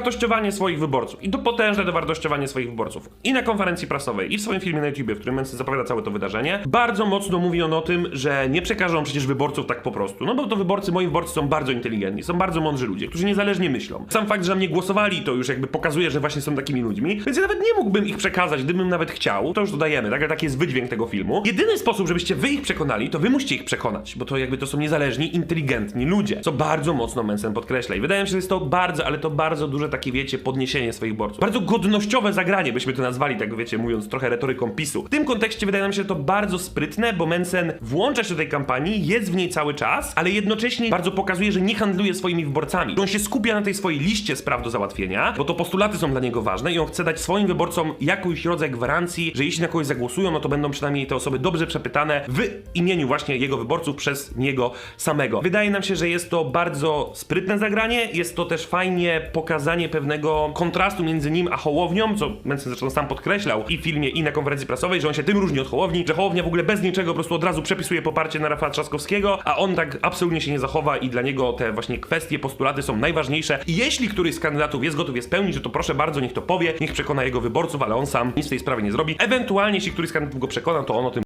wartościowanie swoich wyborców i to potężne dowartościowanie swoich wyborców i na konferencji prasowej i w swoim filmie na YouTube, w którym Mency zapowiada całe to wydarzenie, bardzo mocno mówi on o tym, że nie przekażą przecież wyborców tak po prostu. No bo to wyborcy, moi wyborcy są bardzo inteligentni, są bardzo mądrzy ludzie, którzy niezależnie myślą. Sam fakt, że na mnie głosowali, to już jakby pokazuje, że właśnie są takimi ludźmi, więc ja nawet nie mógłbym ich przekazać, gdybym nawet chciał. To już dodajemy, tak? Ale taki jest wydźwięk tego filmu. Jedyny sposób, żebyście wy ich przekonali, to wy musicie ich przekonać, bo to jakby to są niezależni, inteligentni ludzie, co bardzo mocno Mensen podkreśla. I wydaje mi się, że jest to bardzo, ale to bardzo duże takie, wiecie, podniesienie swoich borców. Bardzo godnościowe zagranie, byśmy to nazwali, tak wiecie, mówiąc trochę retoryką PiSu. W tym kontekście wydaje nam się to bardzo sprytne, bo Mensen włącza się do tej kampanii, jest w niej cały czas, ale jednocześnie bardzo pokazuje, że nie handluje swoimi wyborcami. On się skupia na tej swojej liście spraw do załatwienia, bo to postulaty są dla niego ważne i on chce dać swoim wyborcom jakiś rodzaj gwarancji, że jeśli na kogoś zagłosują, no to będą przynajmniej te osoby dobrze przepytane w imieniu właśnie jego wyborców przez niego samego. Wydaje nam się, że jest to bardzo sprytne zagranie, jest to też fajnie pokazanie pewnego kontrastu między nim a Hołownią, co Mencen zresztą sam podkreślał i w filmie, i na konferencji prasowej, że on się tym różni od Hołowni, że Hołownia w ogóle bez niczego po prostu od razu przepisuje poparcie na Rafała Trzaskowskiego, a on tak absolutnie się nie zachowa i dla niego te właśnie kwestie, postulaty są najważniejsze. I jeśli któryś z kandydatów jest gotów je spełnić, to proszę bardzo, niech to powie, niech przekona jego wyborców, ale on sam nic w tej sprawie nie zrobi. Ewentualnie, jeśli któryś z kandydatów go przekona, to on o tym